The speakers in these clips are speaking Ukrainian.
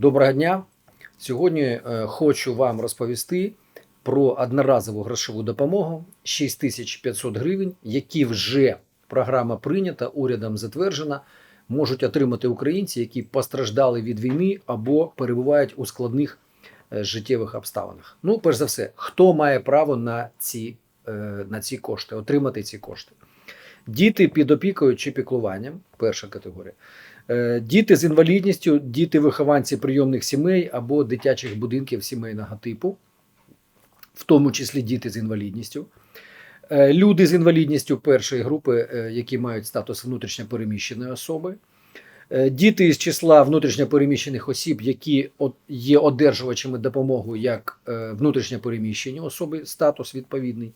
Доброго дня! Сьогодні е, хочу вам розповісти про одноразову грошову допомогу 6500 гривень, які вже програма прийнята, урядом затверджена, можуть отримати українці, які постраждали від війни або перебувають у складних е, життєвих обставинах. Ну, перш за все, хто має право на ці, е, на ці кошти, отримати ці кошти? Діти під опікою чи піклуванням, перша категорія. Е, Діти з інвалідністю, діти вихованці прийомних сімей або дитячих будинків сімейного типу, в тому числі діти з інвалідністю. Е, Люди з інвалідністю першої групи, е, які мають статус внутрішньопереміщеної особи. Діти з числа внутрішньопереміщених осіб, які є одержувачами допомоги як внутрішньопереміщені особи, статус відповідний.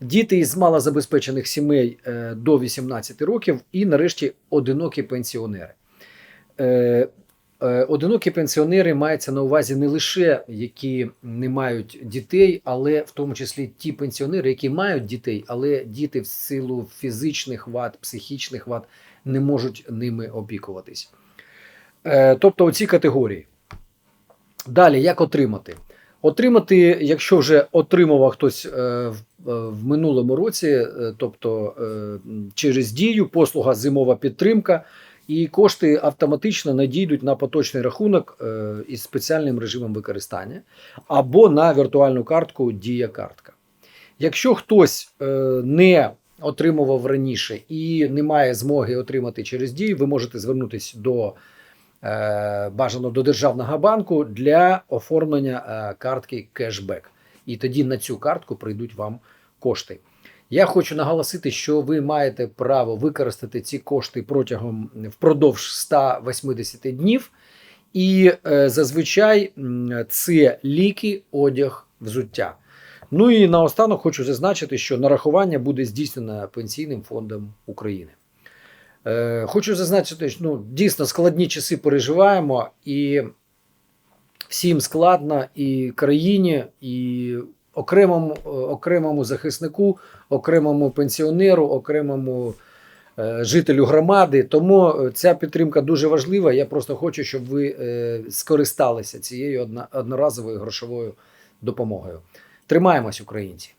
Діти із малозабезпечених сімей до 18 років і, нарешті, одинокі пенсіонери. Е, е, Одинокі пенсіонери мається на увазі не лише які не мають дітей, але в тому числі ті пенсіонери, які мають дітей, але діти в силу фізичних вад, психічних вад не можуть ними опікуватись. Е, Тобто оці категорії. Далі, як отримати? Отримати, якщо вже отримував хтось в, минулому році, тобто через дію, послуга зимова підтримка, і кошти автоматично надійдуть на поточний рахунок е, із спеціальним режимом використання або на віртуальну картку Дія картка. Якщо хтось е, не отримував раніше і не має змоги отримати через дію, ви можете звернутися до е, бажано до державного банку для оформлення картки кешбек. І тоді на цю картку прийдуть вам кошти. Я хочу наголосити, що ви маєте право використати ці кошти протягом впродовж 180 днів, і е, зазвичай це ліки, одяг, взуття. Ну і наостанок хочу зазначити, що нарахування буде здійснено Пенсійним фондом України. Е, Хочу зазначити, що ну, дійсно складні часи переживаємо, і всім складно, і країні, і окремому, е, окремому захиснику, окремому пенсіонеру, окремому е, жителю громади. Тому е, ця підтримка дуже важлива. Я просто хочу, щоб ви скористалися цією одноразовою грошовою допомогою. Тримаємось, українці!